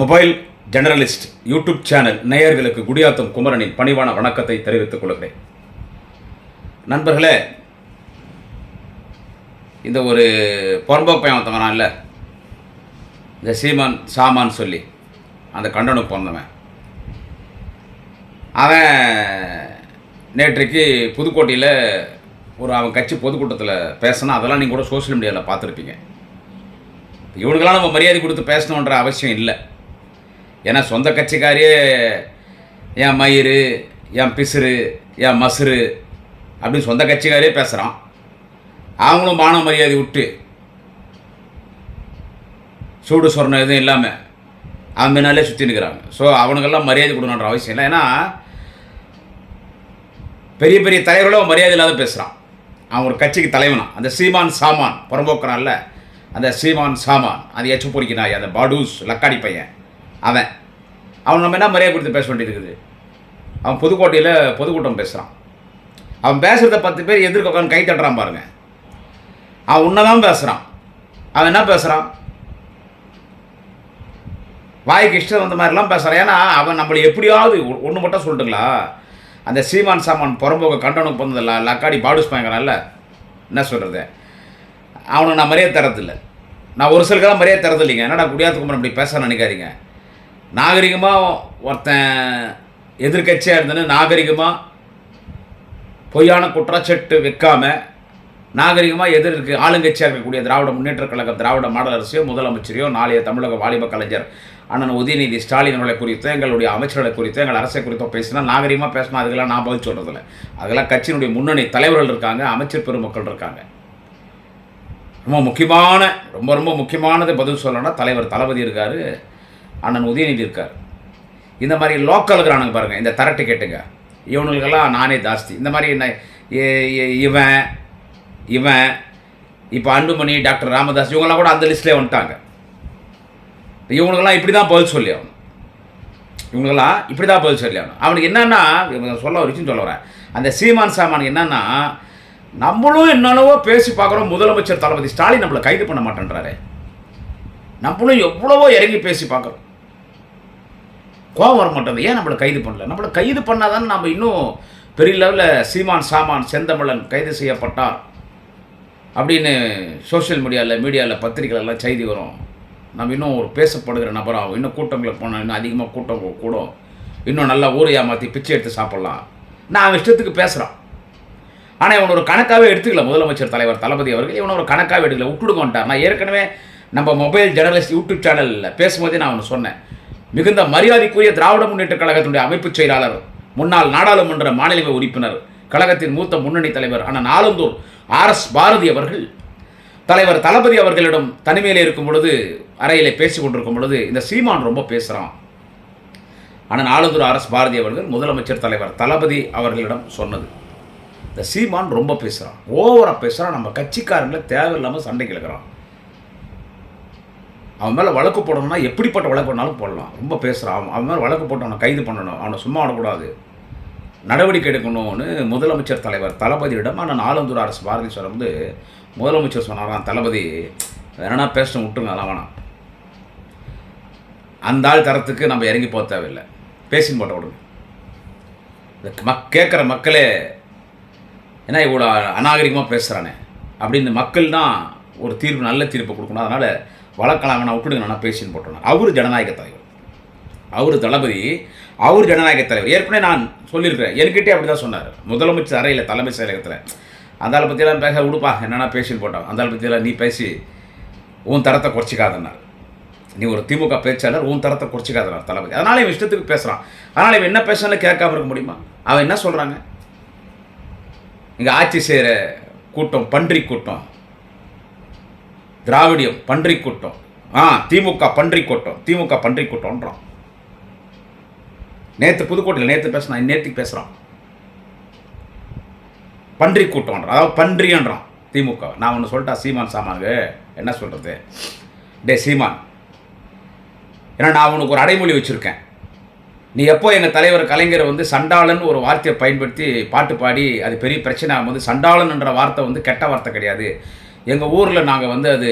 Mobile generalist YouTube channel நேயர்களுக்கு குடியாத்தம் குமரனின் பணிவான வணக்கத்தை தெரிவித்துக் கொள்கிறேன். நண்பர்களே இந்த ஒரு புறம்போக்கு பையன் ஒருத்தவன் இல்லை இந்த சீமான் சாமான் சொல்லி அந்த கண்டனுக்கு பிறந்தவன். அவன் நேற்றைக்கு புதுக்கோட்டையில் ஒரு அவன் கட்சி பொதுக்கூட்டத்தில் பேசினா அதெல்லாம் நீங்கள் கூட சோஷியல் மீடியாவில் பார்த்துருப்பீங்க. இவனுக்கெல்லாம் நம்ம மரியாதை கொடுத்து பேசணுன்ற அவசியம் இல்லை. ஏன்னா சொந்த கட்சிக்காரியே என் மயிறு என் பிசுறு என் மசுறு? அப்படின்னு சொந்த கட்சிக்காரே பேசுகிறான் அவங்களும் மான மரியாதை விட்டு சூடு சொரணம் எதுவும் இல்லாமல் அவன் பின்னாலே சுற்றி நிற்கிறாங்க ஸோ அவனுக்கெல்லாம் மரியாதை கொடுக்கணுன்ற அவசியம் இல்லை. ஏன்னா பெரிய பெரிய தலைவர்களும் மரியாதை இல்லாத பேசுகிறான் அவன் ஒரு கட்சிக்கு தலைவனா. அந்த சீமான் சாமான் புறம்போக்குறான்ல அந்த சீமான் சாமான் அது எச்சு பொறிக்கினாய் அந்த பாடூஸ் லக்காடி பையன். அவன். அவன் நம்ம என்ன மரியாதை கொடுத்து பேச வேண்டியது இருக்குது அவன் புதுக்கோட்டையில் பொதுக்கூட்டம் பேசுகிறான் அவன் பேசுகிறத பத்து பேர் எதிர்க்க உட்காந்து கை தட்டுறான் பாருங்கள் அவன் உன்னை தான் பேசுகிறான் அவன் என்ன பேசுகிறான் வாய்க்கு இஷ்டம் வந்த மாதிரிலாம் பேசுகிறான் ஏன்னா அவன் நம்மளை எப்படியாவது ஒன்று மட்டும் சொல்லட்டுங்களா? அந்த சீமான் சாமான் புறம்போக்க கண்டனுக்கு போனதில்ல லக்காடி பாடுஸ் பயங்கரம்ல. என்ன சொல்கிறது அவனுக்கு நான் மரியாதை தரதில்லை. நான் ஒரு சிலருக்கெல்லாம் மரியாதை தரதில்லைங்க. என்னடா குடியாத்துக்குமரன் அப்படி பேச நினைக்காதீங்க. நாகரிகமாக ஒருத்தன் எதிர்கட்சியாக இருந்தேன்னு நாகரிகமாக பொய்யான குற்றச்சாட்டு வைக்காமல் நாகரிகமாக எதிர் இருக்கு ஆளுங்கட்சியாக இருக்கக்கூடிய திராவிட முன்னேற்ற கழகம் திராவிட மாடல் அரசையோ முதலமைச்சரையோ நாளைய தமிழக வாலிப கலைஞர் அண்ணன் உதயநிதி ஸ்டாலின் அவர்களை குறித்தோ எங்களுடைய அமைச்சர்களை குறித்தோ எங்கள் அரசை குறித்தோ பேசினா நாகரிகமாக பேசினா அதுக்கெல்லாம் நான் பதில் சொல்கிறதில்ல அதெல்லாம் கட்சியினுடைய முன்னணி தலைவர்கள் இருக்காங்க அமைச்சர் பெருமக்கள் இருக்காங்க. ரொம்ப முக்கியமான ரொம்ப ரொம்ப முக்கியமானது பதில் சொல்லணும்னா தலைவர் தளபதி இருக்கார். அண்ணன் உதயநிதி இருக்கார். இந்த மாதிரி லோக்கல் இருக்கிறானுங்க பாருங்கள் இந்த தரட்டு கேட்டுங்க. இவனுங்களுக்கெல்லாம் நானே ஜாஸ்தி. இந்த மாதிரி என்ன இவன் இவன் இப்போ அன்புமணி டாக்டர் ராமதாஸ் இவங்கெல்லாம் கூட அந்த லிஸ்ட்லேயே வந்துட்டாங்க. இவனுக்கெல்லாம் இப்படி தான் பதில் சொல்லி ஆகணும். இவங்கெல்லாம் இப்படி தான் பதில் சொல்லி ஆகணும். அவனுக்கு என்னென்னா சொல்ல ஒரு விஷயம் சொல்ல வரேன். அந்த சீமான் சாமானுக்கு என்னென்னா நம்மளும் என்னென்னவோ பேசி பார்க்குறோம் முதலமைச்சர் தளபதி ஸ்டாலின் நம்மளை கைது பண்ண மாட்டேன்றாரு. நம்மளும் எவ்வளவோ இறங்கி பேசி பார்க்குறோம். கோவம் வர மாட்டேங்குது. ஏன் நம்மளை கைது பண்ணல? நம்மளை கைது பண்ணாதான் நம்ம இன்னும் பெரிய லெவலில் சீமான் சாமான் செந்தமிழன் கைது செய்யப்பட்டார் அப்படின்னு சோஷியல் மீடியாவில் மீடியாவில் பத்திரிக்கையிலலாம் செய்தி வரும். நம்ம இன்னும் ஒரு பேசப்படுகிற நபராகும் இன்னும் கூட்டங்களுக்கு போனால் இன்னும் அதிகமாக கூட்டம் கூடும். இன்னும் நல்லா ஊரையாக மாற்றி பிச்சை எடுத்து சாப்பிட்லாம். நான் அவன் இஷ்டத்துக்கு பேசுகிறான் ஆனால் இவன் ஒரு கணக்காகவே எடுத்துக்கல. முதலமைச்சர் தலைவர் தளபதி அவர்கள் இவனை ஒரு கணக்காகவே எடுக்கல. விட்டுடுக்கோன்ட்டார் நான் ஏற்கனவே நம்ம மொபைல் ஜெர்னலிஸ்ட் யூடியூப் சேனலில் பேசும்போதே நான் அவனை சொன்னேன். மிகுந்த மரியாதைக்குரிய திராவிட முன்னேற்ற கழகத்தினுடைய அமைப்புச் செயலாளர் முன்னாள் நாடாளுமன்ற மாநில உறுப்பினர் கழகத்தின் மூத்த முன்னணி தலைவர் அண்ணன் ஆலந்தூர் ஆர் எஸ் பாரதி அவர்கள். தலைவர் தளபதி அவர்களிடம் தனிமையில் இருக்கும் பொழுது அறையில் பேசி கொண்டிருக்கும் பொழுது இந்த சீமான் ரொம்ப பேசுகிறான் ஆனால் நாளந்தூர் ஆர் எஸ் பாரதி அவர்கள் முதலமைச்சர் தலைவர் தளபதி அவர்களிடம் சொன்னது. இந்த சீமான் ரொம்ப பேசுகிறான் ஓவராக பேசுகிறான் நம்ம கட்சிக்காரங்களை தேவையில்லாமல் சண்டைக்கு இழுக்கிறான் அவன் மேலே வழக்கு போடணும்னா எப்படிப்பட்ட வழக்கு வேணாலும் போடலாம். ரொம்ப பேசுகிறான் அவன் அவன் மேலே வழக்கு போட்டு அவனை கைது பண்ணணும். அவனை சும்மா விடக்கூடாது நடவடிக்கை எடுக்கணும்னு முதலமைச்சர் தலைவர் தளபதியிடம் நான் ஆலந்தூர் அரசு பாரதி வந்து முதலமைச்சர் சொன்னாராம். தளபதி வேணா பேசணும் விட்டுருங்க அதெல்லாம் வேணாம். அந்த ஆள் தரத்துக்கு நம்ம இறங்கி போக தேவையில்லை. பேசின்னு போட்ட விடுங்க. இந்த மக் கேட்குற மக்களே ஏன்னா இவ்வளோ அநாகரிகமாக பேசுகிறானே அப்படின்னு மக்கள் தான் ஒரு தீர்ப்பு நல்ல தீர்ப்பு கொடுக்கணும். அதனால் வழக்கலாம் நான் விட்டுடுங்க நான் பேசின்னு போட்டோம் அவர் ஜனநாயக தலைவர். அவர் தளபதி அவர் ஜனநாயக தலைவர். ஏற்கனவே நான் சொல்லியிருக்கிறேன். என்கிட்டே அப்படி தான் சொன்னார். முதலமைச்சர் அறையில் தலைமை செயலகத்தில். அந்த ஆளை பற்றியெல்லாம் பேச விடுப்பா என்னென்னா பேசின்னு போட்டான் அந்த ஆளை பற்றியெல்லாம் நீ பேசி உன் தரத்தை குறைச்சிக்காதன்னார். நீ ஒரு திமுக பேச்சாளர் உன் தரத்தை குறைச்சிக்காதனார் தளபதி. அதனால் இவன் இஷ்டத்துக்கு பேசுகிறான் அதனால் இவன் என்ன பேசினாலும் கேட்காம இருக்க முடியுமா? அவன் என்ன சொல்கிறாங்க இங்கே ஆட்சி செய்கிற கூட்டம் பன்றி கூட்டம். திராவிடியம் பன்றி கூட்டம் ஆ திமுக பன்றி கூட்டம் திமுக பன்றி கூட்டம்ன்றான் நேற்று புதுக்கோட்டையில் நேற்று பேசினான் நேற்றுக்கு பேசுகிறான் பன்றி கூட்டம்ன்றான் அதாவது பன்றின்றான் திமுக. நான் ஒன்று சொல்லிட்டா சீமான் சாமாங்க என்ன சொல்கிறது டே சீமான். ஏன்னா நான் உனக்கு ஒரு அடைமொழி வச்சுருக்கேன். நீ எப்போ எங்கள் தலைவர் கலைஞர் வந்து சண்டாளன் ஒரு வார்த்தையை பயன்படுத்தி பாட்டு பாடி அது பெரிய பிரச்சனை ஆகும்போது சண்டாளன்ன்ற வார்த்தை வந்து கெட்ட வார்த்தை கிடையாது. எங்கள் ஊரில் நாங்கள் வந்து அது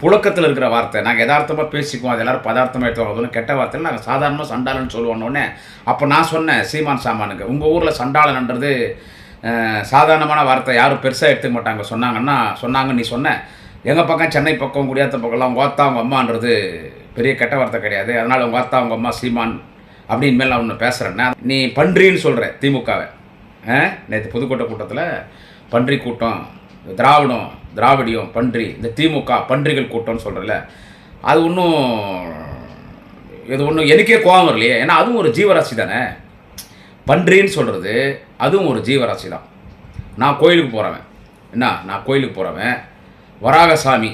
புழக்கத்தில் இருக்கிற வார்த்தை. நாங்கள் யதார்த்தமாக பேசிக்குவோம். அது எல்லோரும் பதார்த்தமாக எடுத்துவாங்க. கெட்ட வார்த்தையில் நாங்கள் சாதாரணமாக சண்டாளன்னு சொல்லுவோன்னொடனே அப்போ நான் சொன்னேன் சீமான் சாமானுக்கு உங்கள் ஊரில் சண்டாளன்ன்றது சாதாரணமான வார்த்தை. யாரும் பெருசாக எடுத்துக்க மாட்டாங்க. சொன்னாங்கன்னா சொன்னாங்க நீ சொன்ன. எங்கள் பக்கம் சென்னை பக்கம் குடியாத்த பக்கம்லாம் உங்கள் அத்தா உங்கள் அம்மான்றது பெரிய கெட்ட வார்த்தை கிடையாது. அதனால் உங்கள் அத்தா உங்கள் அம்மா சீமான் அப்படின்னு மேலே நான் ஒன்று பேசுகிறேன்னா நீ பன்றின்னு சொல்கிற திமுகவை. நேற்று புதுக்கோட்டை கூட்டத்தில் பன்றி கூட்டம் திராவிடம் திராவிடியம் பன்றி இந்த திமுக பன்றிகள் கூட்டம்னு சொல்கிறல அது ஒன்றும் இது ஒன்றும் எனக்கே கோபம் வரலையே. ஏன்னா அதுவும் ஒரு ஜீவராசி தானே. பன்றின்னு சொல்கிறது அதுவும் ஒரு ஜீவராசி தான். நான் கோயிலுக்கு போகிறவன் என்ன? நான் கோயிலுக்கு போகிறவன் வராக சாமி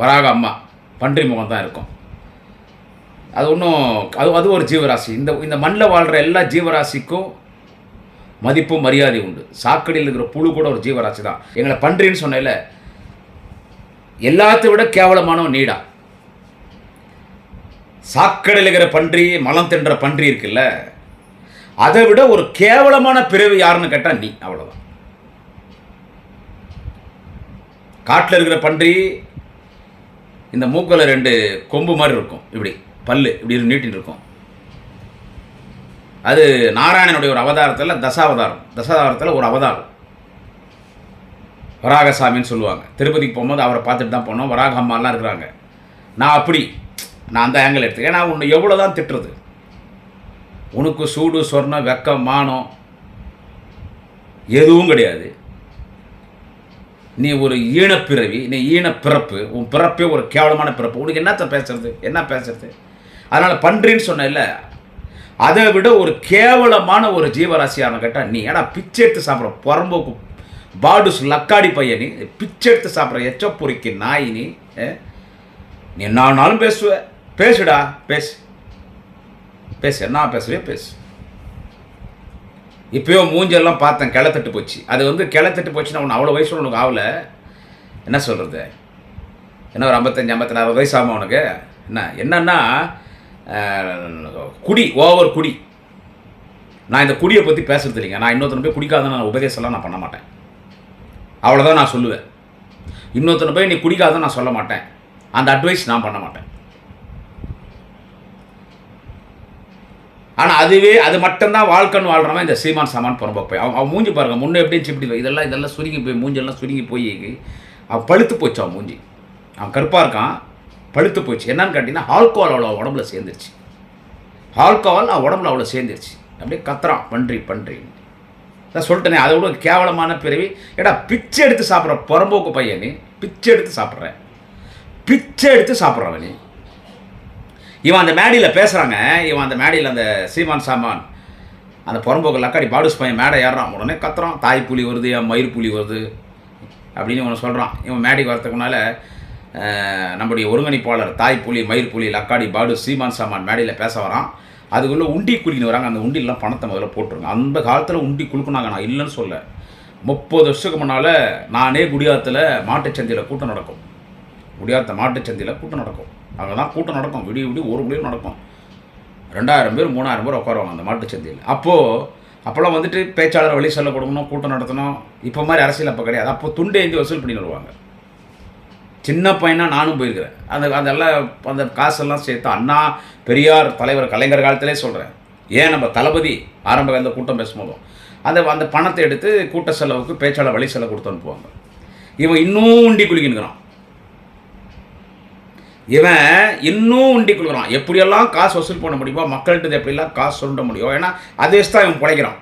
வராக அம்மா பன்றி முகம் தான் இருக்கும். அது ஒன்றும் அது அது ஒரு ஜீவராசி. இந்த இந்த மண்ணில் வாழ்கிற எல்லா ஜீவராசிக்கும் மதிப்பு மரியாதை உண்டு. சாக்கடையில் இருக்கிற புழு கூட ஒரு ஜீவராசி தான். எங்களை பன்றின்னு சொன்னேன்ல எல்லாத்தை விட கேவலமான நீடா. சாக்கடையில் இருக்கிற பன்றி மலம் தின்ற பன்றி இருக்குல்ல அதை விட ஒரு கேவலமான பிறவி யாருன்னு கேட்டால் நீ அவ்வளோதான் காட்டில் இருக்கிற பன்றி இந்த மூக்கில் ரெண்டு கொம்பு மாதிரி இருக்கும். இப்படி பல் இப்படி நீட்டின்னு இருக்கும். அது நாராயணனுடைய ஒரு அவதாரத்தில் தசாவதாரம். தசாவதாரத்தில் ஒரு அவதாரம். வராகசாமின்னு சொல்லுவாங்க. திருப்பதிக்கு போகும்போது அவரை பார்த்துட்டு தான் போனோம். வராக அம்மாலாம் இருக்கிறாங்க. நான் அப்படி நான் அந்த ஆங்கிள் எடுத்து ஏன்னா உன்னை எவ்வளோ தான் திட்டுறது? உனக்கு சூடு சொர்ணம் வெக்கம் மானம் எதுவும் கிடையாது. நீ ஒரு ஈனப்பிறவி நீ ஈன பிறப்பு உன் பிறப்பே ஒரு கேவலமான பிறப்பு. உனக்கு என்னத்த பேசுறது? என்ன பேசுறது? அதனால் பன்றின்னு சொன்னேன்ல அதை விட ஒரு கேவலமான ஒரு ஜீவராசியான கேட்டால் நீ ஏன்னா பிச்சை எடுத்து சாப்பிட்ற புறம்போக்கு பாடுஸ் லக்காடி பையன் நீ? பிச்சை எடுத்து சாப்பிட்ற எச்ச பொறிக்கு நாய் நீ? நீ என்ன நாளும் பேசுவ. பேசுடா பேசு. பேசு. என்ன பேசுவே பேசு. இப்போயோ மூஞ்செல்லாம் பார்த்தேன் கிளத்தட்டு போச்சு. அது வந்து கிளத்தட்டு போச்சுன்னா ஒன்று அவ்வளோ வயசு உனக்கு ஆகலை என்ன சொல்கிறது என்ன ஒரு ஐம்பத்தஞ்சு ஐம்பத்தி நாலு வயசு ஆகும் உனக்கு என்ன என்னன்னா குடி ஓவர் குடி. நான் இந்த குடியை பற்றி பேசுறது இல்லைங்க. நான் இன்னொருத்தனை போய் குடிக்காதன்னு நான் உபதேசம்லாம் நான் பண்ண மாட்டேன். அவ்வளோதான் நான் சொல்லுவேன். இன்னொருத்தனை போய் நீ குடிக்காத நான் சொல்ல மாட்டேன். அந்த அட்வைஸ் நான் பண்ண மாட்டேன். ஆனால் அதுவே அது மட்டும்தான் வாழ்க்கைன்னு வாழ்கிறவன் இந்த சீமான் சாமான் புறம்போப்பை அவன் அவன் மூஞ்சி பாருங்க முன்னே எப்படி இருந்துச்சு இப்படி இதெல்லாம் இதெல்லாம் சுருங்கி போய் மூஞ்செல்லாம் சுருங்கி போய் அவன் பழுத்து போச்சு அவன் மூஞ்சி. அவன் கருப்பாக இருக்கான். பழுத்து போச்சு என்னன்னு கேட்டிங்கன்னா ஆல்கோல் அவ்வளோ உடம்புல சேர்ந்துருச்சு. ஆல்கோஹால் நான் உடம்புல அவ்வளோ சேர்ந்துருச்சு. அப்படியே கத்துறான். பன்றி பன்றி. நான் சொல்லிட்டேனே அதை விட கேவலமான பிறவி. ஏடா பிச்சை எடுத்து சாப்பிட்ற புறம்போக்கு பையன் நீ. பிச்சை எடுத்து சாப்பிட்ற. பிச்சை எடுத்து சாப்பிட்றவன் நீ. இவன் அந்த மேடையில் பேசுகிறாங்க இவன் அந்த மேடையில் அந்த சீமான் சாமான். அந்த புறம்போக்கு லக்காடி பாடுஸ் பையன் மேடை ஏறுறான். உடனே கத்துறான். தாய் புலி வருது என் மயிர் புலி வருது. அப்படின்னு இவனை சொல்கிறான் இவன் மேடைக்கு வரத்துக்குனால முன்னால் நம்முடைய ஒருங்கிணைப்பாளர் தாய் புலி புலி லக்காடி பாடு சீமான் சாமான் மேடையில் பேச வரான். அதுக்குள்ளே உண்டி குளிக்கின்னு வராங்க. அந்த உண்டிலாம் பணத்தை முதல்ல போட்டுருங்க. அந்த காலத்தில் உண்டி குலுக்குனாங்க. நான் இல்லைன்னு சொல்ல முப்பது வருஷத்துக்கு முன்னால் நானே குடியாத்தில் மாட்டுச்சந்தையில் கூட்டம் நடக்கும். குடியாத்த மாட்டுச்சந்தையில் கூட்டம் நடக்கும். அங்கே தான் கூட்டம் நடக்கும். விடிய விடிய ஒரு விடியும் நடக்கும். ரெண்டாயிரம் பேர் மூணாயிரம் பேர் உட்காருவாங்க அந்த மாட்டுச்சந்தையில் அப்போது அப்போல்லாம் வந்துட்டு பேச்சாளர் வழி சொல்ல கொடுக்கணும் கூட்டம் நடத்தணும். இப்போ மாதிரி அரசியல் அப்போ கிடையாது. அப்போ துண்டு ஏந்தி வசூல் பண்ணி வருவாங்க. சின்ன பையனாக நானும் போயிருக்கிறேன். அந்த அதெல்லாம் அந்த காசெல்லாம் சேர்த்து அண்ணா பெரியார் தலைவர் கலைஞர் காலத்திலே சொல்கிறேன் ஏன் நம்ம தளபதி ஆரம்ப அந்த கூட்டம் பேசும்போதும்? அந்த அந்த பணத்தை எடுத்து கூட்ட செலவுக்கு பேச்சாளர் வழி செலவு கொடுத்து அனுப்புவாங்க. இவன் இன்னும் உண்டி குளிக்கின்னுக்கிறான் இவன் இன்னும் உண்டி கொடுக்குறான் எப்படியெல்லாம் காசு வசூல் பண்ண முடியுமோ மக்கள்கிட்ட எப்படிலாம் காசு சுருண்ட முடியும் ஏன்னா அதை வச்சு தான் இவன் பிழைக்கிறான்.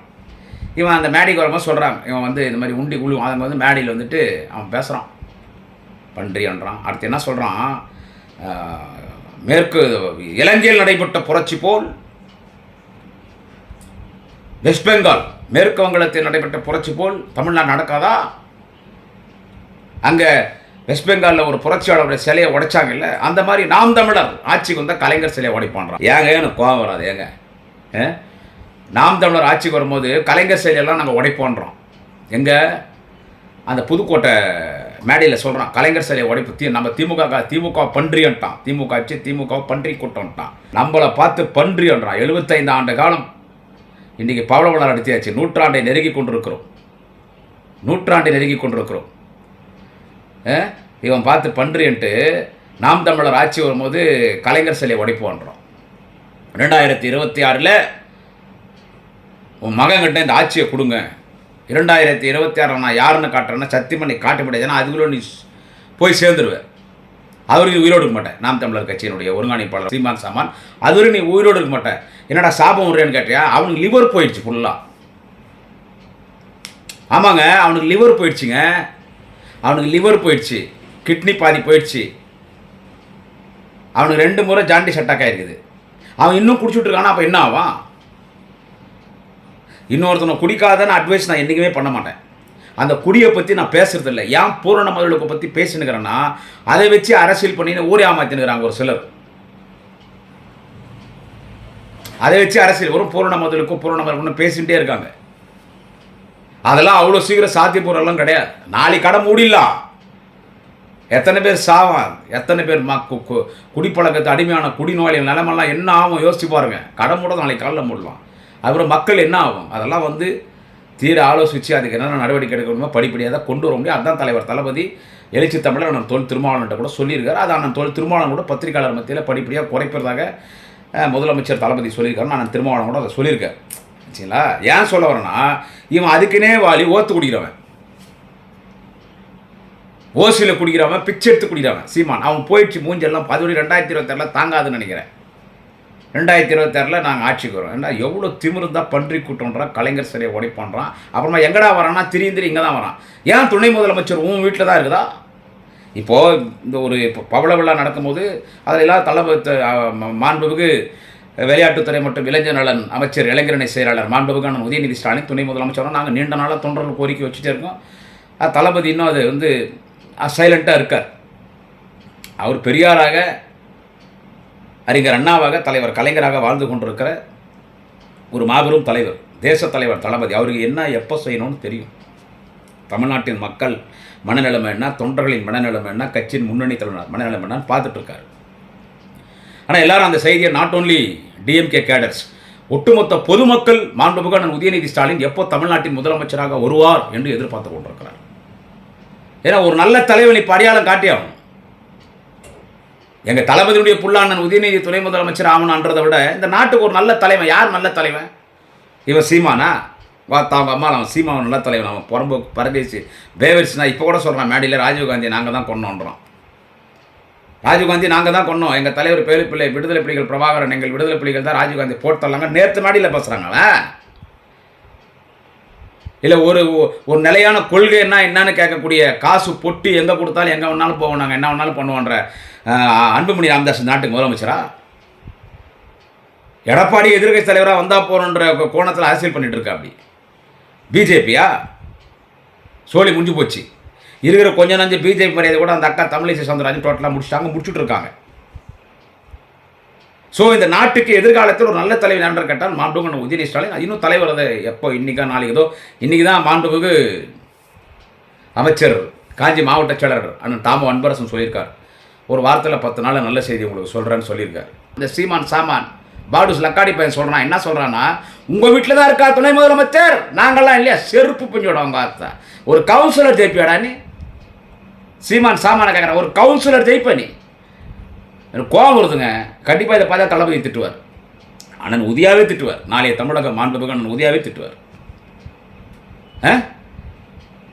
இவன் அந்த மேடைக்கு வரும்போது சொல்கிறான் இவன் வந்து இந்த மாதிரி உண்டி குழு அவங்க வந்து மேடையில் வந்துட்டு அவன் பேசுகிறான் பன்றியன்றான். அடுத்து என்ன சொல்கிறான் மேற்கு இலங்கையில் நடைபெற்ற புரட்சி போல் வெஸ்ட் பெங்கால் மேற்கு வங்கத்தில் நடைபெற்ற புரட்சி போல் தமிழ்நாடு நடக்காதா? அங்கே வெஸ்ட் பெங்காலில் ஒரு புரட்சியாளருடைய சிலையை உடைச்சாங்கல்ல அந்த மாதிரி நாம் தமிழர் ஆட்சிக்கு வந்தால் கலைஞர் சிலையை உடைப்பான்றான். ஏங்க எனக்கு கோவம் வராது ஏங்க. நாம் தமிழர் ஆட்சிக்கு வரும்போது கலைஞர் சிலையெல்லாம் நாங்கள் உடைப்போன்றோம். எங்கே? அந்த புதுக்கோட்டை மேடையில் சொல்கிறான் கலைஞர் சிலையை உடைப்பு தீ நம்ம திமுக திமுக பன்றியன்ட்டான். திமுக ஆச்சு திமுக பன்றி கூட்டம்ட்டான். நம்மளை பார்த்து பன்றியன்றான். எழுபத்தைந்து ஆண்டு காலம் இன்றைக்கி பவளவளர் நடத்தியாச்சு. நூற்றாண்டை நெருங்கி கொண்டிருக்கிறோம். நூற்றாண்டை நெருங்கி கொண்டிருக்கிறோம். இவன் பார்த்து பன்றியன்ட்டு நாம் தமிழர் ஆட்சி வரும்போது கலைஞர் சிலையை உடைப்புன்றோம் ரெண்டாயிரத்தி இருபத்தி ஆறில் உன் மகன்கிட்ட இந்த ஆட்சியை கொடுங்க. இரண்டாயிரத்தி இருபத்தி ஆறில் நான் யாருன்னு காட்டுறேன்னா சத்தியம் பண்ணி காட்ட முடியாது ஏன்னா அதுக்குள்ளே நீ போய் சேர்ந்துருவேன் அவருக்கு உயிரோடு இருக்க மாட்டேன். நாம் தமிழர் கட்சியினுடைய ஒருங்கிணைப்பாளர் சீமான் சாமான் அதுவரை நீ உயிரோடு இருக்க மாட்டேன். என்னடா சாபம் விடுறேன்னு கேட்டியா? அவனுக்கு லிவர் போயிடுச்சு ஃபுல்லாக ஆமாங்க அவனுக்கு லிவர் போயிடுச்சுங்க. அவனுக்கு லிவர் போயிடுச்சு. கிட்னி பாதி போயிடுச்சு. அவனுக்கு ரெண்டு முறை ஜாண்டிஸ் அட்டாக் ஆகிருக்குது அவன் இன்னும் குடிச்சுட்டு இருக்கானா அப்போ என்ன ஆவான்? இன்னொருத்தனை குடிக்காதன்னு அட்வைஸ் நான் என்றைக்குமே பண்ண மாட்டேன். அந்த குடியை பற்றி நான் பேசுகிறதில்ல ஏன் பூரண மதுளுக்கு பற்றி பேசினுக்கிறேன்னா அதை வச்சு அரசியல் பண்ணின்னு ஊரே ஏமாத்தினுக்கிறாங்க ஒரு சிலர். அதை வச்சு அரசியல் வரும் பூரண மதுளுக்கும் பூரண மதுளுக்கும் பேசிகிட்டே இருக்காங்க. அதெல்லாம் அவ்வளோ சீக்கிரம் சாத்தியப்பூரெல்லாம் கிடையாது. நாளைக்கு கடை மூடிடலாம். எத்தனை பேர் சாவான் எத்தனை பேர் ம கு- கு- அடிமையான குடிநோயாளிகள் நிலமெல்லாம் என்ன ஆகும் யோசிச்சு பாருங்கள் கடை மூட நாளைக்கு காலைல மூடலாம். அப்புறம் மக்கள் என்ன ஆகும்? அதெல்லாம் வந்து தீர ஆலோசித்து அதுக்கு என்னென்ன நடவடிக்கை எடுக்கணுமோ படிப்படியாக தான் கொண்டு வர முடியும். அதுதான் தலைவர் தளபதி எழுச்சி தமிழர் அண்ணன் தொல் திருமாவளவன்ட்ட கூட சொல்லியிருக்காரு. அது அண்ணன் தொல் திருமாவளவன் கூட பத்திரிகையாளர் மத்தியில் படிப்படியாக குறைப்பதாக முதலமைச்சர் தளபதி சொல்லியிருக்காரு நான் திருமாவளவன் கூட அதை சொல்லியிருக்கேன் சரிங்களா? ஏன் சொல்ல வரேன்னா இவன் அதுக்குன்னே வாலி ஓத்து குடிக்கிறவன். ஓசியில் குடிக்கிறவன் பிச்சை எடுத்து குடிக்கிறவன். சீமான் அவன் போயிடுச்சு மூஞ்செல்லாம் பதினொன்று ரெண்டாயிரத்தி இருபத்தாறில் தாங்காதுன்னு நினைக்கிறேன். ரெண்டாயிரத்தி இருபத்தாறில் நாங்கள் ஆட்சிக்கு வரோம் ஏன்னா எவ்வளோ திமிருந்தா பன்றி கூட்டம்ன்றான் கலைஞர் சிலையை உடைப்பான்றான் அப்புறமா எங்கடா வரான்னா திரியும் திரி இங்கே தான் வரான். ஏன் துணை முதலமைச்சர் உன் வீட்டில் தான் இருக்குதா? இப்போது இந்த ஒரு இப்போ பவள விழா நடக்கும்போது அதில் எல்லாம் தளபதி மாண்புமிகு விளையாட்டுத்துறை மற்றும் இளைஞர் நலன் அமைச்சர் இளைஞரணி செயலாளர் மாண்புமிகு உதயநிதி ஸ்டாலின் துணை முதலமைச்சரும் நாங்கள் நீண்ட நாளாக தொண்டர்கள் கோரிக்கை வச்சுட்டே இருக்கோம். தளபதி இன்னும் அது வந்து சைலண்ட்டாக இருக்கார். அவர் பெரியாராக அறிஞர் அண்ணாவாக தலைவர் கலைஞராக வாழ்ந்து கொண்டிருக்கிற ஒரு மாபெரும் தலைவர் தேச தலைவர் தளபதி. அவருக்கு என்ன எப்போ செய்யணும்னு தெரியும். தமிழ்நாட்டின் மக்கள் மனநிலைமை என்ன தொண்டர்களின் மனநிலைமை என்ன கட்சியின் முன்னணி தலைவர் மனநிலைமை என்னன்னு பார்த்துட்ருக்காரு ஆனால் எல்லாரும் அந்த செய்தியை நாட் ஓன்லி டிஎம்கே கேடர்ஸ் ஒட்டுமொத்த பொதுமக்கள் மாண்புமிகு அண்ணன் உதயநிதி ஸ்டாலின் எப்போ தமிழ்நாட்டின் முதலமைச்சராக வருவார் என்று எதிர்பார்த்து கொண்டிருக்கிறார். ஏன்னா ஒரு நல்ல தலைவனை பரியாளம் காட்டியாகணும். எங்கள் தளபதியுடைய புல்லாண்ணன் உதயநிதி துணை முதலமைச்சர் ஆகணுன்றதை விட இந்த நாட்டுக்கு ஒரு நல்ல தலைவன். யார் நல்ல தலைவன்? இவன் சீமானா? வா அவங்க அம்மா அவன் சீமாவன் நல்ல தலைவன். அவன் புறம்பு பரதேசி பேவரிச்சுனா இப்போ கூட சொல்கிறான் மேடையில் ராஜீவ்காந்தி நாங்கள் தான் கொண்டோன்றோம் ராஜீவ்காந்தி நாங்கள் தான் கொண்டோம் எங்கள் தலைவர் பேரு பிள்ளை விடுதலை புலிகள் பிரபாகரன் எங்கள் விடுதலை புலிகள் தான் ராஜீவ்காந்தி போட்டலாங்க நேற்று மேடையில் பேசுகிறாங்களே இல்லை ஒரு ஒரு நிலையான கொள்கை என்ன என்னன்னு கேட்கக்கூடிய காசு பொட்டி எங்கே கொடுத்தாலும் எங்கே வேணாலும் போவோம் நாங்கள் என்ன வேணாலும் பண்ணுவோன்ற அன்புமணி ராமதாஸ் நாட்டுக்கு முதலமைச்சரா? எடப்பாடி எதிர்கட்சி தலைவராக வந்தால் போகிறோன்ற கோணத்தில் அரசியல் பண்ணிட்டு இருக்கா அப்படி? பிஜேபியா? சோழி முடிஞ்சு போச்சு. இருக்கிற கொஞ்ச நஞ்சு பிஜேபி மரியாதை கூட அந்த அக்கா தமிழிசை சவுந்தரராஜன் டோட்டலாக முடிச்சுட்டாங்க முடிச்சுட்டு இருக்காங்க. ஸோ இந்த நாட்டுக்கு எதிர்காலத்தில் ஒரு நல்ல தலைவர் என்று கேட்டால் மாண்புமிகு உதயநிதி ஸ்டாலின். இன்னும் தலைவர் அதை எப்போ இன்றைக்கா நாளைக்கு ஏதோ தான் மாண்புமிகு அமைச்சர் காஞ்சி மாவட்ட செயலர் அண்ணன் தாமோ அன்பரசன் சொல்லியிருக்கார். ஒரு வாரத்தில் பத்து நாள் நல்ல செய்தி உங்களுக்கு சொல்கிறேன்னு சொல்லியிருக்காரு. இந்த சீமான் சாமான் பாடுஸ் லக்காடி பையன் சொல்கிறான் என்ன சொல்கிறான்னா உங்கள் வீட்டில் தான் இருக்கா துணை முதலமைச்சர்? நாங்கள்லாம் இல்லையா செருப்பு பிஞ்சோட அவங்க அத்தை ஒரு கவுன்சிலர் ஜெயிப்பியாடா நீ? சீமான் சாமான கேட்குறேன் ஒரு கவுன்சிலர் ஜெயிப்ப நீ. எனக்கு கோபம் வருதுங்க. கண்டிப்பாக இதை பார்த்தா தளபதி திட்டுவார். அண்ணன் உதியாவே திட்டுவார். நாளைய தமிழக மாண்புமிகு அண்ணன் உதியாவே திட்டுவார். ஆ?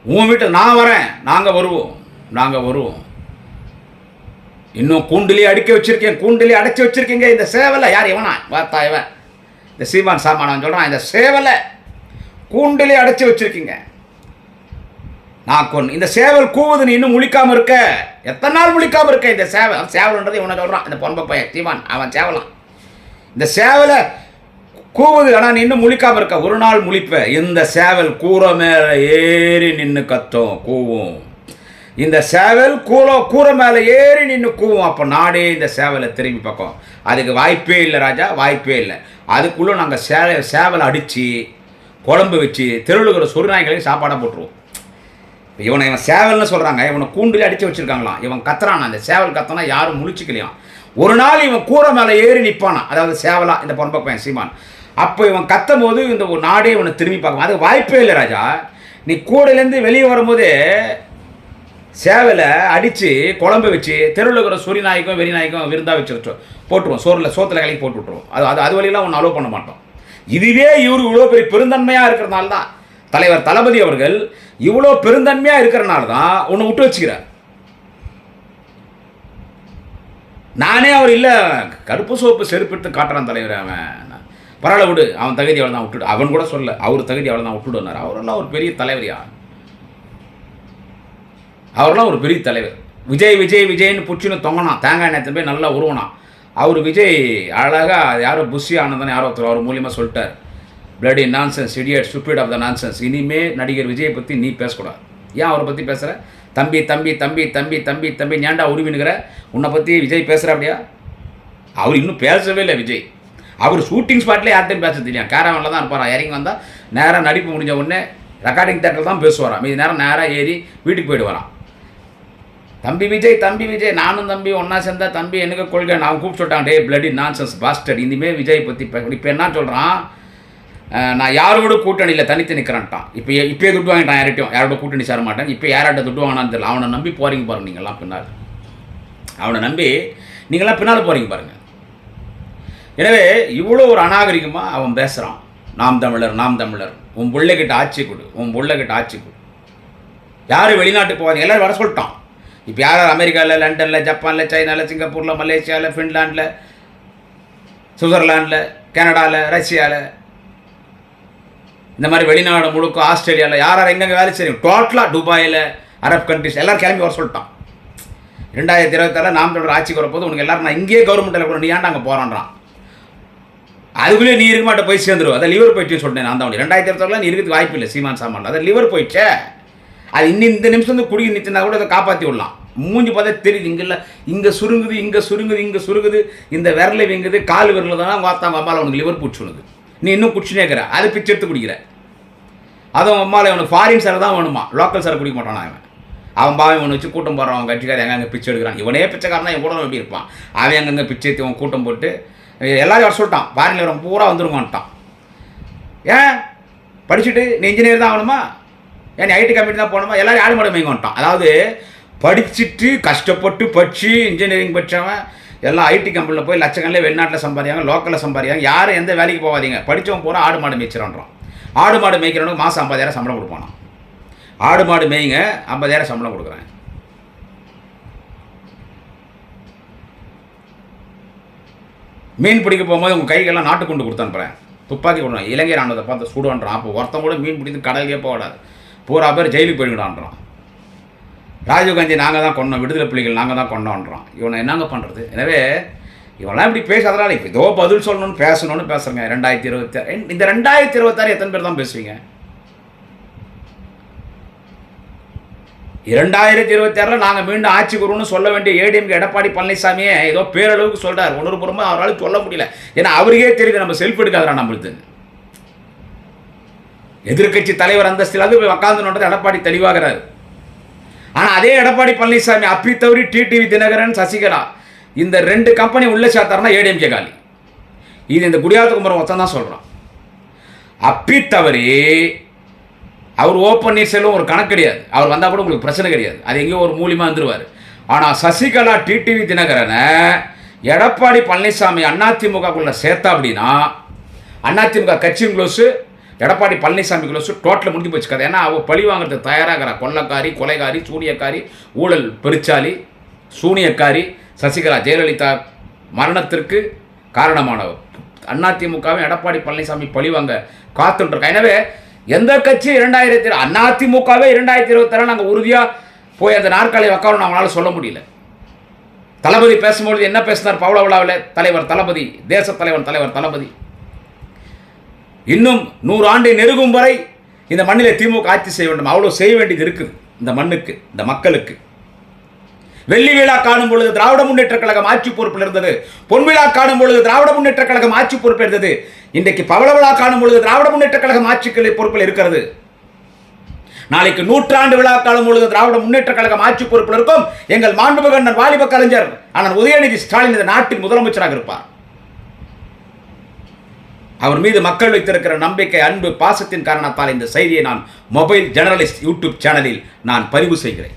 உன் வீட்டை நான் வரேன். நாங்கள் வருவோம். நாங்கள் வருவோம். இன்னும் கூண்டிலே அடிக்க வச்சிருக்கேன் கூண்டிலே அடைச்சி வச்சிருக்கீங்க. இந்த சேவலை யார் இவனா? வார்த்தா இவன். இந்த சீமான் சாமானவன் சொல்கிறான் இந்த சேவலை கூண்டிலே அடைச்சி வச்சிருக்கீங்க. நான் கொன் இந்த சேவல் கூவுது நீ இன்னும் முழிக்காமல் இருக்க. எத்தனை நாள் முழிக்காமல் இருக்க இந்த சேவல்? சேவல்ன்றது இவனை சொல்கிறான் இந்த பொன்ப பையன் சீமான் அவன் சேவலாம். இந்த சேவலை கூவுது ஆனால் நீ இன்னும் முழிக்காமல் இருக்க. ஒரு நாள் முழிப்ப. இந்த சேவல் கூற மேலே ஏறி நின்று கத்தும் கூவும். இந்த சேவல் கூரை கூரை மேலே ஏறி நின்று கூவும். அப்போ நாடே இந்த சேவலை திரும்பி பார்க்கும். அதுக்கு வாய்ப்பே இல்லை ராஜா வாய்ப்பே இல்லை. அதுக்குள்ளே நாங்கள் சே சேவலை அடித்து குழம்பு வச்சு தெருவில் இருக்கிற சொருநாய்களையும் சாப்பாடாக போட்டுருவோம். இவனை இவன் சேவல்னு சொல்கிறாங்க இவனை கூண்டில் அடித்து வச்சிருக்காங்களாம். இவன் கத்துறான்? அந்த சேவல் கத்தனா யாரும் முழிச்சிக்கலையாம். ஒரு நாள் இவன் கூரை மேலே ஏறி நிற்பானா? அதாவது சேவலா இந்த பொன்ப பையன் சீமான். அப்போ இவன் கத்தும் போது இந்த ஒரு நாடே இவனை திரும்பி பார்க்கும். அது வாய்ப்பே இல்லை ராஜா. நீ கூடையிலேருந்து வெளியே வரும்போதே சேவலை அடித்து குழம்பு வச்சு தெருவில் இருக்கிற சொறி நாய்க்கும் வெறி நாய்க்கும் விருந்தா வச்சுருச்சோம் போட்டுருவோம். சோறில் சோத்தில் கலக்கி போட்டு விட்ருவோம் அது அது அது வழியெல்லாம் ஒன்று அலோவ் பண்ண மாட்டோம். இதுவே இவர் இவ்வளோ பெரிய பெருந்தன்மையாக இருக்கிறனால தான். தலைவர் தளபதி அவர்கள் இவ்வளோ பெருந்தன்மையாக இருக்கிறனால தான் ஒன்று விட்டு வச்சுக்கிறார். நானே அவர் இல்லை கருப்பு சோப்பு செருப்பிட்டு காட்டுறான் தலைவர் அவன். பரவாயில்ல விடு அவன் தகுதி அவள் தான் விட்டுடு. அவன் கூட சொல்ல அவர் தகுதி அவள் தான் விட்டுடுனார் அவரெல்லாம் ஒரு பெரிய தலைவரியா? அவர்லாம் ஒரு பெரிய தலைவர். விஜய் விஜய் விஜய்னு புச்சுன்னு தொங்கினான். தேங்காய் நேரத்தில் போய் நல்லா உருவனான். அவர் விஜய் அழகாக யாரோ புஷி ஆனந்தன் யாரோ ஒருத்தர் அவர் மூலியமாக சொல்லிட்டார். Bloody nonsense idiot stupid of the nonsense இனிமே நடிகர் விஜயை பற்றி நீ பேசக்கூடாது. ஏன் அவரை பற்றி பேசுகிற தம்பி தம்பி தம்பி தம்பி தம்பி தம்பி ஞாண்டா உருவினுங்கிற உன்னை பற்றி விஜய் பேசுகிற அப்படியா? அவர் இன்னும் பேசவே இல்லை விஜய். அவர் ஷூட்டிங் ஸ்பாட்லேயே யார்ட்டையும் பேச தெரியும் கேரவனில் தான் இருப்பாரா? இறங்கி வந்தால் நேராக நடிப்பு முடிஞ்ச உடனே ரெக்கார்டிங் தேட்டரில் தான் பேசுவாராம் மீதி நேரம் நேராக ஏறி வீட்டுக்கு போயிட்டு வரான் தம்பி விஜய் தம்பி விஜய் நானும் தம்பி ஒன்றா சேர்ந்தா தம்பி எனக்கு கொள்கை. நான் கூப்பிட்டு சொல்லிட்டான் டே பிளடி நான்சன்ஸ் பாஸ்டர் இனிமேல் விஜய் பற்றி இப்போ என்ன சொல்கிறான் நான் யாரோட கூட்டணியில் தனித்து நிற்கிறேன்ட்டான் இப்போ இப்போயே துட்டு வாங்கிட்டான் யார்கிட்டையும். யாரோட கூட்டணி சேர மாட்டேன். இப்போ யார்கிட்ட துட்டு வாங்கினான்னு தெரியல. அவனை நம்பி போகிறீங்க பாருங்க நீங்கள்லாம் பின்னால். அவனை நம்பி நீங்களாம் பின்னால் போகிறீங்க பாருங்கள் எனவே இவ்வளோ ஒரு அநாகரிகமாக அவன் பேசுகிறான் நாம் தமிழர் நாம் தமிழர். உன் பிள்ளைகிட்ட ஆட்சி கொடு. உன் பிள்ளைகிட்ட ஆட்சி கொடு. யார் வெளிநாட்டுக்கு போவாங்க எல்லோரும் வர சொல்லிட்டான். இப்போ யார் யார் அமெரிக்காவில் லண்டனில் ஜப்பானில் சைனாவில் சிங்கப்பூரில் மலேசியாவில் ஃபின்லாண்டில் சுவிட்சர்லாண்டில் கனடாவில் ரஷ்யாவில் இந்த மாதிரி வெளிநாடு முழுக்க ஆஸ்திரேலியாவில் யார் யார் எங்கெங்கே வேலை செய்யும் டோட்டலாக துபாயில் அரப் கண்ட்ரிஸ் எல்லோரும் கிளம்பி வர சொல்லிட்டான். ரெண்டாயிரத்தி இருபத்தாறு நாம் தொடர் ஆட்சிக்கு வரப்போது உனக்கு எல்லாரும் நான் இங்கேயே கவர்மெண்ட்டில் கூட நீ ஏன்டா அங்கே போகிறான்றான் அதுக்குள்ளே நீ இருக்க மாட்ட போய் சேர்ந்துருவோம் அதை லிவர் போயிட்டு சொன்னேன் நான் தான். ரெண்டாயிரத்தி இருபத்தாறில் நீ இருக்கிறதுக்கு வாய்ப்பு இல்லை சீமான் சாமான். அதை லிவர் போயிடுச்சே. அது இன்னும் இந்த நிமிஷம் வந்து குடிக்க நிறுத்தினா கூட அதை காப்பாற்றி விடலாம். மூஞ்சி பார்த்தா தெரியுது. இங்கே இல்லை இங்கே சுருங்குது இங்கே சுருங்குது இங்கே சுருங்குது. இந்த விரலை வீங்குது கால் விரலில் தானே வார்த்தா அம்மாவில் உனக்கு லிவர் பிடிச்சுனுது நீ இன்னும் குடிச்சுனே இருக்கிற அதை பிச்சை எடுத்து குடிக்கிற. அதுவும் அம்மாவில் அவனுக்கு ஃபாரின் சார் தான் வேணுமா? லோக்கல் சார் குடிக்க மாட்டானா அவன் அவன் பாவம் இவனை வச்சு கூட்டம் போடுறான் அவன் கட்சிக்காரன் எங்கெங்கே பிச்சை எடுக்கிறான். இவனே பிச்சைக்காரன் என் கூட எப்படி இருப்பான்? அவன் எங்கெங்கே பிச்சை எடுத்து அவன் கூட்டம் போட்டு எல்லாரும் வர சொல்லிட்டான். ஃபாரினில் வரவன் பூரா வந்துருவான்ட்டான் ஏன்? படிச்சுட்டு நீ இன்ஜினியர் தான் ஆகணுமா? ஏன் ஐடி கம்பெனி தான் போகணுமா? எல்லாரும் ஆடு மாடு மேய்ங்க வந்துட்டான். அதாவது படிச்சுட்டு கஷ்டப்பட்டு படித்து இன்ஜினியரிங் படித்தவன் எல்லாம் ஐடி கம்பெனியில் போய் லட்சக்கணக்கில் வெளிநாட்டில் சம்பாதிக்காங்க லோக்கலில் சம்பாதிக்காங்க யாரும் எந்த வேலைக்கு போகாதீங்க. படித்தவன் பூரா ஆடு மாடு மேய்ச்சிடறான் ஆடு மாடு மேய்க்கிறவனுக்கு மாதம் ஐம்பதாயிரம் சம்பளம் கொடுப்பானா ஆடு மாடு மேய்ங்க ஐம்பதாயிரம் சம்பளம் கொடுக்குறேன். மீன் பிடிக்க போகும்போது உங்கள் கைகள்லாம் நாட்டுக்குண்டு கொடுத்து அனுப்புகிறேன் துப்பாக்கி கொடுங்க. இலங்கை ராணுவத்தை பார்த்து சுடுவான்றான் அப்போ ஒருத்தன் கூட மீன் பிடித்து கடலுக்கே போகாது பூரா பேர் ஜெயிலுக்கு போயிடுடான்றான் ராஜீவ்காந்தி நாங்கள் தான் கொண்டோம் விடுதலை புலிகள் நாங்கள் தான் கொண்டோன்றோம். இவனை என்னங்க பண்ணுறது எனவே இவெல்லாம் இப்படி பேசாதனால இப்போ ஏதோ பதில் சொல்லணும்னு பேசணும்னு பேசுகிறேங்க ரெண்டாயிரத்தி இருபத்தி இந்த ரெண்டாயிரத்தி இருபத்தாறு எத்தனை பேர் தான் பேசுவீங்க? இரண்டாயிரத்தி இருபத்தி ஆறில் நாங்கள் மீண்டும் ஆட்சி குருன்னு சொல்ல வேண்டிய ஏடிஎம்கே எடப்பாடி பழனிசாமியே ஏதோ பேரளவுக்கு சொல்கிறார் உணர்வுபூர்வமாக அவரால் சொல்ல முடியல. ஏன்னா அவருக்கே தெரியுது நம்ம செல்ஃப் எடுக்காதரா நம்மளுக்கு எதிர்கட்சி தலைவர் அந்தஸ்தில் அது உட்காந்து எடப்பாடி தெளிவாகிறார். ஆனால் அதே எடப்பாடி பழனிசாமி அப்பி தவறி டிடிவி தினகரன் சசிகலா இந்த ரெண்டு கம்பெனி உள்ளே சேர்த்தாருன்னா ஏடிஎம்கே காலி. இது இந்த குடியாத்த குமரன் தான் சொல்கிறான் அப்பி தவறி அவர் ஓ பன்னீர்செல்வம் ஒரு கணக்கு கிடையாது. அவர் வந்தால் கூட உங்களுக்கு பிரச்சனை கிடையாது. அது எங்கேயோ ஒரு மூலியமாக வந்துருவார். ஆனால் சசிகலா டிடிவி தினகரனை எடப்பாடி பழனிசாமி அதிமுகக்குள்ளே சேர்த்தா அப்படின்னா அதிமுக கட்சியும் க்ளோஸு எடப்பாடி பழனிசாமி க்ளோஸு டோட்டலில் முடிஞ்சு போச்சு கதை. ஏன்னா அவள் பழி வாங்குறதுக்கு தயாராகிற. கொள்ளக்காரி கொலைகாரி சூனியக்காரி ஊழல் பெருச்சாலி சூனியக்காரி சசிகலா ஜெயலலிதா மரணத்திற்கு காரணமானவர் அதிமுகவும் எடப்பாடி பழனிசாமி பழிவாங்க காத்துட்ருக்கா எனவே எந்த கட்சி இரண்டாயிரத்தி அதிமுகவே இரண்டாயிரத்தி இருபத்தாறு நாங்கள் உறுதியாக போய் அந்த நாற்காலியை உட்காரணும் அவங்களால சொல்ல முடியல. தளபதி பேசும்பொழுது என்ன பேசினார் பவள விழாவில்? தலைவர் தளபதி தேச தலைவர் தலைவர் தளபதி. இன்னும் நூறு ஆண்டை நெருங்கும் வரை இந்த மண்ணில் திமுக ஆட்சி செய்ய வேண்டும். அவ்வளோ செய்ய வேண்டியது இருக்குது. இந்த மண்ணுக்கு இந்த மக்களுக்கு. வெள்ளி விழா காணும் பொழுது திராவிட முன்னேற்ற கழகம் ஆட்சி பொறுப்பில் இருந்தது. பொன் விழா காணும் பொழுது திராவிட முன்னேற்ற கழகம் ஆட்சி பொறுப்பில் இருந்தது. இன்றைக்கு பவள விழா காணும் பொழுது திராவிட முன்னேற்ற கழகம் ஆட்சி பொறுப்பில் இருக்கிறது. நாளைக்கு நூற்றாண்டு விழா காலம் பொழுது திராவிட முன்னேற்ற கழகம் ஆட்சி பொறுப்பில் இருக்கும் எங்கள் மாண்புமிகு அண்ணன் வாலிப கலைஞர் அண்ணன் உதயநிதி ஸ்டாலின் இந்த நாட்டின் முதலமைச்சராக இருப்பார். அவர் மீது மக்கள் வைத்திருக்கிற நம்பிக்கை அன்பு பாசத்தின் காரணத்தால் இந்த செய்தியை நான் மொபைல் ஜெர்னலிஸ்ட் யூடியூப் சேனலில் நான் பதிவு செய்கிறேன்.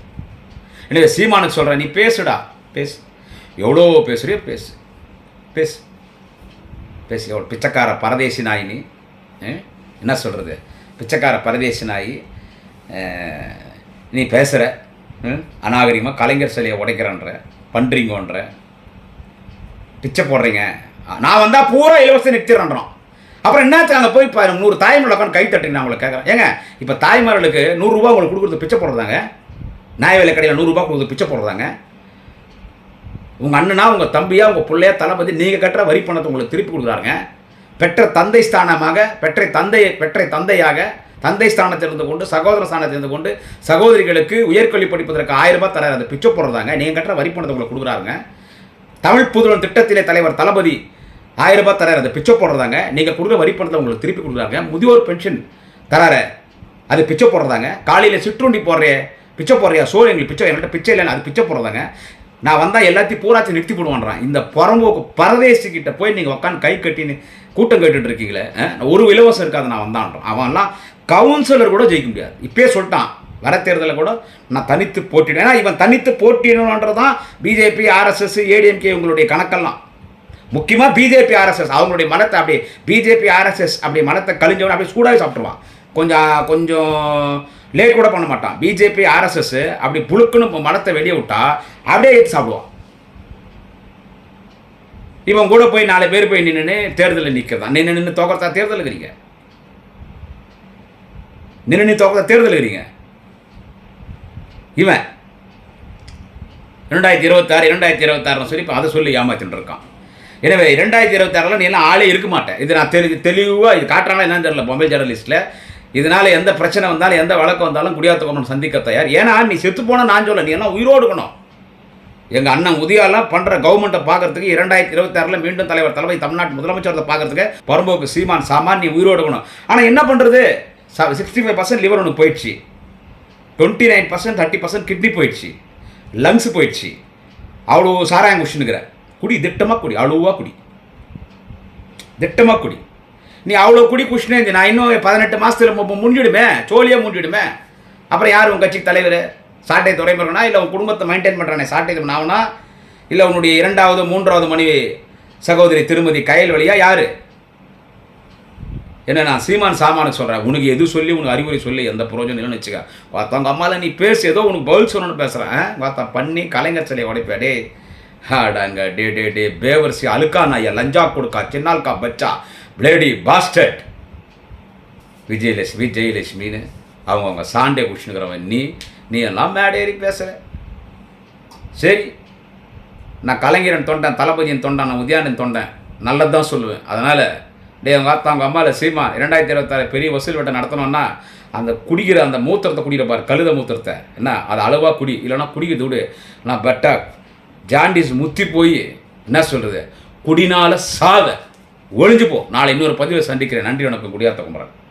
எனவே சீமானுக்கு சொல்கிறேன் நீ பேசுடா பேசு. எவ்வளோ பேசுறியோ பேசு பேசு. பேசு எவ்வளோ பிச்சைக்கார பரதேசி நாய் நீ என்ன சொல்கிறது பிச்சைக்கார பரதேசி நாய் நீ பேசுகிற அநாகரிகமாக கலைஞர் சிலையை உடைக்கிறன்ற பண்ணுறீங்கன்ற பிச்சை போடுறீங்க. நான் வந்தால் பூரா இலவசம் நிறுத்திடுறோம் அப்புறம் என்னாச்சு? அங்கே போய் இப்போ நூறு தாய்மார்கள் உட்காந்து கை தட்டுங்க நான் உங்களை கேட்குறேன் ஏங்க இப்போ தாய்மார்களுக்கு நூறுரூவா உங்களுக்கு கொடுக்குறது பிச்சை போடுறதாங்க? நியாய விலை கடையில் நூறுரூபா கொடுக்குறது பிச்சை போடுறதாங்க? உங்கள் அண்ணனா உங்கள் தம்பியா உங்கள் பிள்ளையா தளபதி நீங்கள் கட்டுற வரி பணத்தை உங்களுக்கு திருப்பி கொடுக்குறாங்க பெற்ற தந்தை ஸ்தானமாக பெற்ற தந்தை பெற்ற தந்தையாக தந்தை ஸ்தானத்தில் இருந்து கொண்டு சகோதர ஸ்தானத்தில் இருந்து கொண்டு சகோதரிகளுக்கு உயர்கல்வி படிப்பதற்கு ஆயிரம் ரூபாய் தர அந்த பிச்சை போடுறதாங்க. நீங்கள் கட்டுற வரி பணத்தை உங்களுக்கு கொடுக்குறாங்க தமிழ் புதுவன் திட்டத்திலே தலைவர் தளபதி ஆயிரம் ரூபாய் தராரு அதை பிச்சை போடுறதாங்க. நீங்கள் கொடுக்குற வரி பணத்தை உங்களுக்கு திருப்பி கொடுக்குறாங்க. முதியோர் பென்ஷன் தராரு அது பிச்சை போடுறதாங்க. காலையில் சிற்றுண்டி போடுறே பிச்சை போடுறியா? சோறு எங்களுக்கு பிச்சை என்கிட்ட பிச்சை இல்லைன்னு அது பிச்சை போடுறதாங்க. நான் வந்தால் எல்லாத்தையும் பூராச்சும் நிறுத்தி போடுவான்றான். இந்த புறம்போக்கு பரதேசிக்கிட்ட போய் நீங்கள் உட்காந்து கை கட்டின்னு கூட்டம் கேட்டுட்டு இருக்கீங்களே ஒரு இலவசம் இருக்காது நான் வந்தான்றான். அவன்லாம் கவுன்சிலர் கூட ஜெயிக்க முடியாது. இப்பயே சொல்லிட்டான். வர தேர்தலில் கூட நான் தனித்து போட்டிடுவேன். ஏன்னா இவன் தனித்து போட்டிடணுன்றது தான் பிஜேபி ஆர்எஸ்எஸ் ஏடிஎம்கே உங்களுடைய கணக்கெல்லாம். முக்கியமாக பிஜேபி ஆர்எஸ்எஸ் அவங்களுடைய மனத்தை அப்படியே பிஜேபி ஆர்எஸ்எஸ் அப்படியே மனத்தை கழிஞ்சவன் அப்படியே சூடாகி சாப்பிட்ருவான் கொஞ்சம் கொஞ்சம் லேட் கூட பண்ண மாட்டான். பிஜேபி ஆர்எஸ்எஸ் அப்படி புழுக்குன்னு மனத்தை வெளியே விட்டா அப்படியே எடுத்து சாப்பிடுவான். இவன் கூட போய் நாலு பேர் போய் நின்று தேர்தலில் நிற்கிறதான் நின்று நின்று தோக்கத்தா தேர்தல் இருக்கிறீங்க? நின்று நின்று தோக்கத்தா தேர்தல் இருக்கிறீங்க? இவன். ரெண்டாயிரத்தி இருபத்தாறு இரண்டாயிரத்தி இருபத்தாறுன்னு சொல்லி இப்போ அதை சொல்லி ஏமாத்தின்னு இருக்கான். எனவே ரெண்டாயிரத்தி இருபத்தாறில் நீ எல்லாம் ஆளே இருக்க மாட்டேன். இது நான் தெளி தெளிவாக இது காட்டுறாங்களா என்னன்னு தெரியல பொம்பை ஜேர்னலிஸ்ட்டில் இதனால் எந்த பிரச்சனை வந்தாலும் எந்த வழக்கு வந்தாலும் குடியாத்த கோமன் சந்திக்க தயார். ஏன்னா நீ செத்து போனால் நான் சொல்ல நீ எல்லாம் உயிரோடு இருக்கணும்? எங்கள் அண்ணன் உதயாலாம் பண்ணுற கவர்மெண்ட்டை பார்க்கறதுக்கு இரண்டாயிரத்தி இருபத்தாறில் மீண்டும் தலைவர் தலைமை தமிழ்நாட்டு முதலமைச்சரத்தை பார்க்கறதுக்கு பரம்போக்கு சீமான் சாமான் நீ உயிரோடு இருக்கணும். ஆனால் என்ன பண்ணுறது சிக்ஸ்டி ஃபைவ் பர்சன்ட் லிவர் ஒன்று போயிடுச்சு. Twenty nine percent thirty percent kidney போயிடுச்சு. லங்ஸ் போயிடுச்சு. அவ்வளோ சாராயம் குஷினுக்கிறேன் குடி திட்டமாக குடி அழுவாக குடி. திட்டமாக குடி. நீ அவ்வளோ குடி குஷ்ணே நான் இன்னும் பதினெட்டு மாதத்தில் முடிஞ்சிடுமே சோழியாக முடிஞ்சிடுமே அப்புறம் யார் உங்கள் கட்சி தலைவர்? சாட்டை துறைமுருகனா? இல்லை உன் குடும்பத்தை மெயின்டைன் பண்ணுறானே சாட்டை நாவனா? இல்லை உன்னுடைய இரண்டாவது மூன்றாவது மனைவி சகோதரி திருமதி கயல் வழியாக யார்? என்ன நான் சீமான் சாமானுக்கு சொல்கிறேன் உனக்கு எது சொல்லி உனக்கு அறிவுரை சொல்லி எந்த பிரயோஜனம் இல்லைன்னு வச்சுக்க. உங்கள் அம்மாவில் நீ பேசு ஏதோ உனக்கு பதில் சொல்லணும்னு பேசுகிறேன் பார்த்தா பண்ணி கலைஞர் சிலையை உடைப்பாடே டே டே டே டே பேவர்சி அழுக்கா நாயா லஞ்சா கொடுக்கா சின்னால்கா பச்சா பிளேடி பாஸ்டட் விஜயலட்சுமி ஜெயலட்சுமின்னு அவங்கவுங்க சாண்டே குடிச்சுனுக்கிறவன் நீ நீ எல்லாம் மேடேறி பேசுகிற சரி நான் கலைஞரன் தொண்டன் தளபதியின் தொண்டன் நான் உதயானன் தொண்டன் நல்லது தான் சொல்லுவேன். அதனால் டே அவங்க அத்தா அவங்க அம்மாவில் சீமா இரண்டாயிரத்தி இருபத்தாறு பெரிய வசூல் வெட்டை நடத்தணும்னா அந்த குடிக்கிற அந்த மூத்திரத்தை குடிக்கிற பாரு கழுத மூத்திரத்தை. என்ன அது அளவாக குடி இல்லைன்னா குடிக்கிறது விடு. நான் பெட்டா ஜாண்டிஸ் முத்தி போய் என்ன சொல்கிறது குடினால சாத ஒழிஞ்சு போ. நாளை இன்னொரு பதிவை சந்திக்கிறேன். நன்றி வணக்கம். குடியாத்த குமரன்.